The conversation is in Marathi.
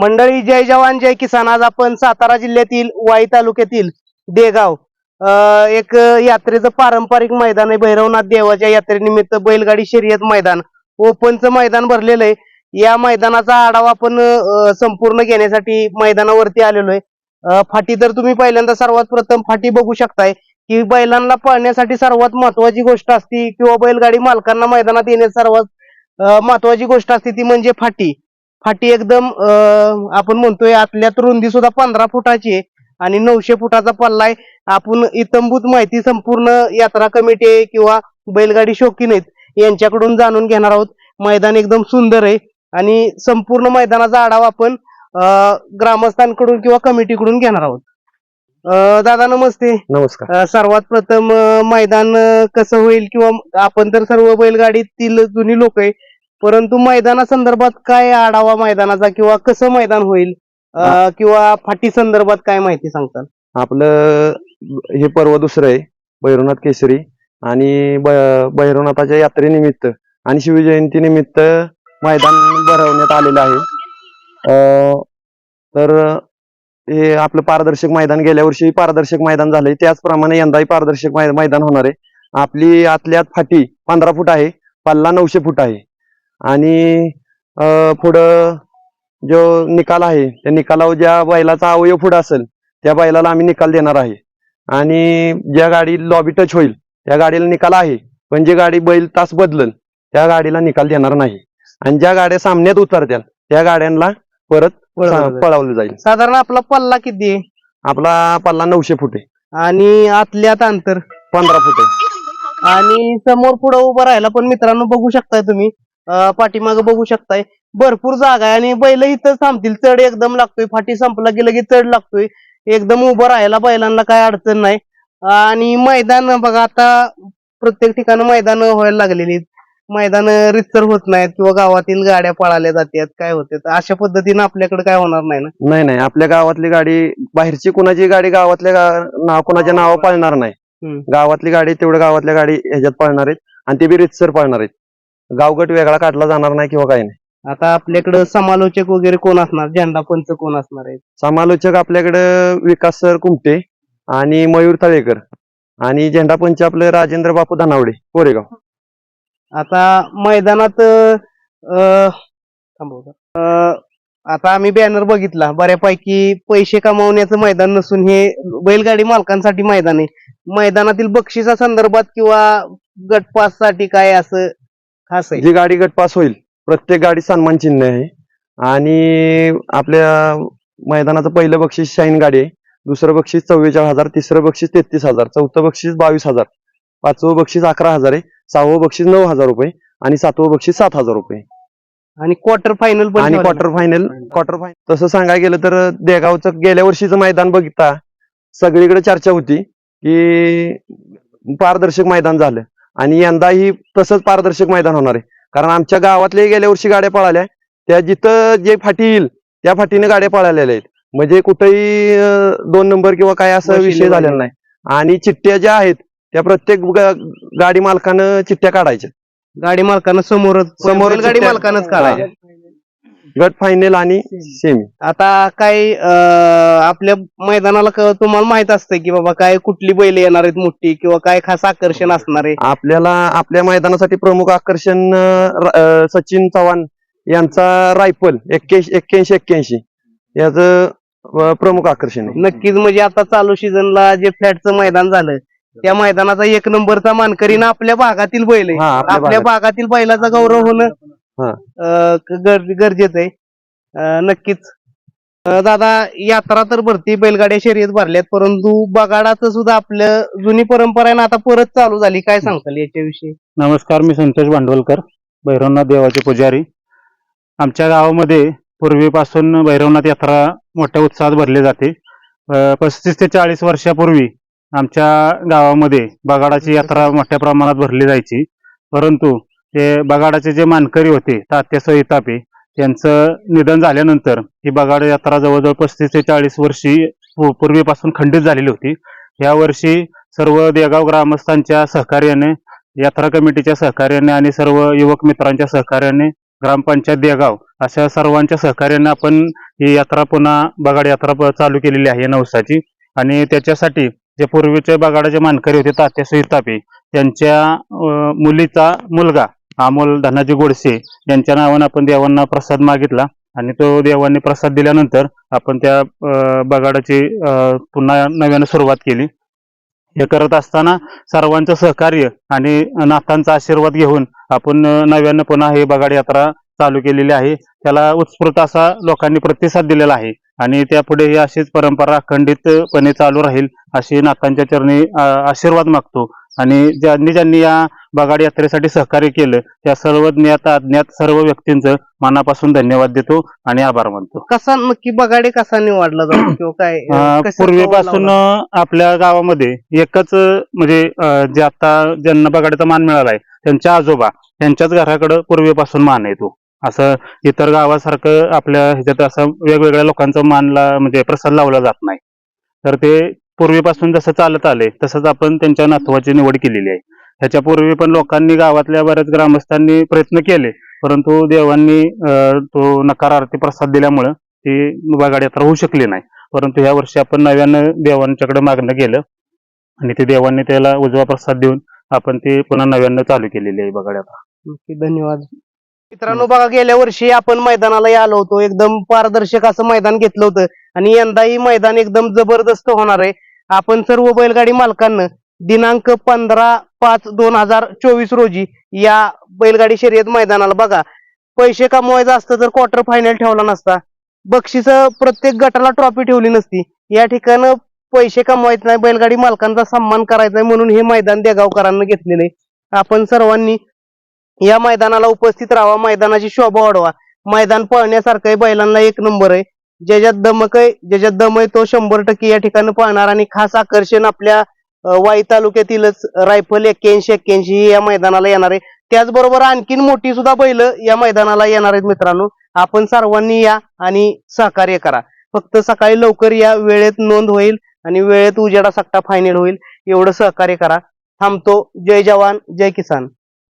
मंडळी जय जवान जय किसान. आज आपण सातारा जिल्ह्यातील वाई तालुक्यातील देगाव अं, एक यात्रेचं पारंपरिक मैदान आहे. भैरवनाथ देवाच्या यात्रेनिमित्त बैलगाडी शर्यत मैदान ओपनचं मैदान भरलेलं आहे. या मैदानाचा आढावा आपण संपूर्ण घेण्यासाठी मैदानावरती आलेलो आहे. फाटी तर तुम्ही पहिल्यांदा सर्वात प्रथम फाटी बघू शकताय की बैलांना पळण्यासाठी सर्वात महत्वाची गोष्ट असती किंवा बैलगाडी मालकांना मैदानात येण्यास सर्वात महत्वाची गोष्ट असते ती म्हणजे फाटी. फाटी एकदम आपण म्हणतोय आतल्यात रुंदी सुद्धा पंधरा फुटाची आहे आणि नऊशे फुटाचा पल्ला आहे. आपण इतंभूत माहिती संपूर्ण यात्रा कमिटी आहे किंवा बैलगाडी शौकीन आहेत यांच्याकडून जाणून घेणार आहोत. मैदान एकदम सुंदर आहे आणि संपूर्ण मैदानाचा आढावा आपण ग्रामस्थांकडून किंवा कमिटीकडून घेणार आहोत. दादा नमस्ते. नमस्कार. सर्वात प्रथम मैदान कसं होईल किंवा आपण तर सर्व बैलगाडीतील जुनी लोक आहे परंतु मैदाना संदर्भात काय आढावा मैदानाचा किंवा कसं मैदान होईल? अं, किंवा फाटी संदर्भात काय माहिती सांगताल? आपलं हे पर्व दुसरं आहे भैरवनाथ केसरी आणि ब- भैरवनाथाच्या यात्रेनिमित्त आणि शिवजयंतीनिमित्त मैदान भरवण्यात आलेलं आहे. अं, तर हे आपलं पारदर्शक मैदान गेल्या वर्षी पारदर्शक मैदान झालंय. त्याचप्रमाणे यंदाही पारदर्शक मै- मैदान होणार आहे. आपली आतल्यात फाटी पंधरा फूट आहे पल्ला नऊशे फूट आहे. आणि पुढं जो निकाल आहे त्या निकालावर ज्या बैलाचा अवयव पुढं असेल त्या बैलाला आम्ही निकाल देणार आहे. आणि ज्या गाडी लॉबी टच होईल त्या गाडीला निकाल आहे पण जी गाडी बैल तास बदलल त्या गाडीला निकाल देणार नाही. आणि ज्या गाड्या सामन्यात उतरत्याल त्या गाड्यांना परत पळवलं जाईल. साधारण आपला पल्ला किती आहे? आपला पल्ला नऊशे फूट आहे. आणि आतल्यात अंतर? पंधरा फूट आणि समोर पुढे उभं राहायला पण मित्रांनो बघू शकताय तुम्ही पाठीमाग बघू शकताय. भरपूर जागा आहे आणि बैल इथं थांबतील. चढ एकदम लागतोय. फाटी संपला की लगेच चढ लागतोय. एकदम उभं राहायला बैलांना काय अडचण नाही. आणि मैदान बघा आता प्रत्येक ठिकाणी मैदान व्हायला लागलेली. मैदान रितसर होत नाहीत किंवा गावातील गाड्या पळाल्या जातात. काय होते अशा पद्धतीनं आपल्याकडे काय होणार नाही ना? नाही नाही. आपल्या गावातली गाडी बाहेरची कुणाची गाडी गावातल्या नाव कुणाच्या नाव पळणार नाही. गावातली गाडी तेवढं गावातल्या गाडी ह्याच्यात पळणार आहेत. आणि ते बी रितसर पळणार आहेत. गावगट वेगळा काढला जाणार नाही किंवा काही नाही. आता आपल्याकडे समालोचक वगैरे कोण असणार? झेंडा पंच कोण असणार आहे? समालोचक आपल्याकडे विकास सर कुमटे आणि मयूर तळेकर आणि झेंडापंच आपलं राजेंद्र बापू धनावडे कोरेगाव. आता मैदानात अं, थांबव. अं, आता आम्ही बॅनर बघितला. बऱ्यापैकी पैसे कमावण्याचं मैदान नसून हे बैलगाडी मालकांसाठी मैदान आहे. मैदानातील बक्षिसा संदर्भात किंवा गटपाससाठी काय असं खास आहे. जी गाडी गटपास होईल प्रत्येक गाडी सन्मान चिन्ह आहे. आणि आपल्या मैदानाचं पहिलं बक्षीस शाईन गाडी आहे. दुसरं बक्षीस चव्वेचाळीस हजार तिसरं बक्षीस तेहतीस हजार चौथं बक्षीस बावीस हजार पाचवं बक्षीस अकरा हजार आहे सहावं बक्षीस नऊ हजार रुपये आणि सातवं बक्षीस सात हजार रुपये. आणि क्वार्टर फायनल पण आणि क्वार्टर फायनल क्वार्टर फायनल तसं सांगायला गेलं तर देगावचं गेल्या वर्षीचं मैदान बघता सगळीकडे चर्चा होती की पारदर्शक मैदान झालं. आणि यंदाही तसंच पारदर्शक मैदान होणार आहे. कारण आमच्या गावातले गेल्या वर्षी गाड्या पळाल्या त्या जिथं जे फाटी येईल त्या फाटीने गाड्या पळालेल्या आहेत. म्हणजे कुठेही दोन नंबर किंवा काय असा विषय झालेला नाही. आणि चिठ्ठ्या ज्या आहेत त्या प्रत्येक गाडी मालकानं चिठ्ठ्या काढायच्या. गाडी मालकानं समोरच समोरच गाडी मालकानंच काढायच्या. गट फायनल आणि सेमी आता काय अं, आपल्या मैदानाला क- तुम्हाला माहीत असतंय की बाबा काय कुठली बैल येणार आहेत मोठी किंवा काय खास आकर्षण असणार आहे? आपल्याला आपल्या मैदानासाठी प्रमुख आकर्षण अं, र- अं, सचिन चव्हाण यांचा रायफल एक्क्याऐंशी एक्क्याऐंशी एक्क्याऐंशी. याच प्रमुख आकर्षण आहे. नक्कीच म्हणजे आता चालू सीझनला जे फ्लॅटचं मैदान झालं त्या मैदानाचा एक नंबरचा मानकरी ना आपल्या भागातील बैल आहे. हा आपल्या आपल्या भागात. भागातील बैलाचा गौरव होणं गरजेचं आहे. नक्कीच. दादा यात्रा तर भरती बैलगाड्या शर्यत भरल्यात परंतु बगाडाचं सुद्धा आपलं जुनी परंपरा आहे ना आता परत चालू झाली. काय सांगताल याच्याविषयी? नमस्कार मी संतोष भांडवलकर भैरवनाथ देवाचे पुजारी. आमच्या गावामध्ये पूर्वीपासून भैरवनाथ यात्रा मोठ्या उत्साहात भरली जाते. पस्तीस ते चाळीस वर्षापूर्वी आमच्या गावामध्ये बगाडाची यात्रा मोठ्या प्रमाणात भरली जायची. परंतु ते बगाडाचे जे मानकरी होते तात्या सहितापे त्यांचं निधन झाल्यानंतर ही बगाड यात्रा जवळजवळ पस्तीस ते चाळीस वर्षी पूर्वीपासून खंडित झालेली होती. या वर्षी सर्व देगाव ग्रामस्थांच्या सहकार्याने यात्रा कमिटीच्या सहकार्याने आणि सर्व युवक मित्रांच्या सहकार्याने ग्रामपंचायत देगाव अशा सर्वांच्या सहकार्याने आपण ही यात्रा पुन्हा बगाड यात्रा चालू केलेली आहे नवसाची. आणि त्याच्यासाठी जे पूर्वीचे बगाडाचे मानकरी होते तात्या सुईतापे त्यांच्या मुलीचा मुलगा अमोल धनाजी गोडसे यांच्या नावानं आपण देवांना प्रसाद मागितला. आणि तो देवांनी प्रसाद दिल्यानंतर आपण त्या अं, बगाडाची पुन्हा नव्यानं सुरुवात केली. हे करत असताना सर्वांचं सहकार्य आणि नाथांचा आशीर्वाद घेऊन आपण नव्यानं पुन्हा हे बगाड यात्रा चालू केलेली आहे. त्याला उत्स्फूर्त असा लोकांनी प्रतिसाद दिलेला आहे. आणि त्यापुढे ही अशीच परंपरा अखंडितपणे चालू राहील अशी नाथांच्या चरणी आशीर्वाद मागतो. आणि ज्यांनी ज्यांनी या बगाड यात्रेसाठी सहकार्य केलं. त्या सर्व ज्ञात अज्ञात सर्व व्यक्तींचं मनापासून धन्यवाद देतो आणि आभार मानतो. कसा नक्की बगाडे कसा निवडला जातो किंवा काय अं, कशाचा पूर्वीपासून लावला? आपल्या गावामध्ये एकच म्हणजे अं, जे आता ज्यांना बगाड्याचा मान मिळालाय त्यांच्या आजोबा त्यांच्याच घराकडं पूर्वीपासून मान येतो असं इतर गावासारखं आपल्या ह्याच्यात असं वेगवेगळ्या लोकांचा मानला म्हणजे प्रसाद लावला जात नाही. तर ते पूर्वीपासून जसं चालत आले तसंच आपण त्यांच्या नातवाची निवड केलेली आहे. ह्याच्या पूर्वी पण लोकांनी गावातल्या बऱ्याच ग्रामस्थांनी प्रयत्न केले परंतु देवांनी तो नकारार्थी प्रसाद दिल्यामुळं ती बगाड यात्रा होऊ शकली नाही. परंतु ह्या वर्षी आपण नव्यानं देवांच्याकडे मागणं केलं आणि ते देवांनी त्याला उजवा प्रसाद देऊन आपण ते पुन्हा नव्यानं चालू केलेली आहे आता ओके, धन्यवाद. मित्रांनो बघा गेल्या वर्षी आपण मैदानाला आलो होतो. एकदम पारदर्शक असं मैदान घेतलं होतं आणि यंदाही मैदान एकदम जबरदस्त होणार आहे. आपण सर्व बैलगाडी मालकांना दिनांक पंधरा पाच दोन हजार चोवीस रोजी या बैलगाडी शर्यत मैदानाला बघा. पैसे कमवायचं असतं तर क्वार्टर फायनल ठेवला नसता. बक्षीस प्रत्येक गटाला ट्रॉफी ठेवली नसती. या ठिकाणी पैसे कमवायचे नाही बैलगाडी मालकांचा सन्मान करायचा म्हणून हे मैदान देगावकरांना घेतलेलं आहे. आपण सर्वांनी या मैदानाला उपस्थित राहावा मैदानाची शोभा वाढवा. मैदान पळण्यासारखं बैलांना एक नंबर आहे. ज्याच्यात दमक आहे ज्याच्यात दम आहे तो शंभर टक्के या ठिकाणी पळणार आणि खास आकर्षण आपल्या वाई तालुक्यातीलच रायफल एक्क्याऐंशी एक्क्याऐंशी ही या मैदानाला येणार आहे. त्याचबरोबर आणखीन मोठी सुद्धा बैल या मैदानाला येणार आहेत मित्रांनो. आपण सर्वांनी या आणि सहकार्य करा. फक्त सकाळी लवकर या वेळेत नोंद होईल आणि वेळेत उजेडा सट्टा फायनल होईल. एवढं सहकार्य करा. थांबतो. जय जवान जय किसान.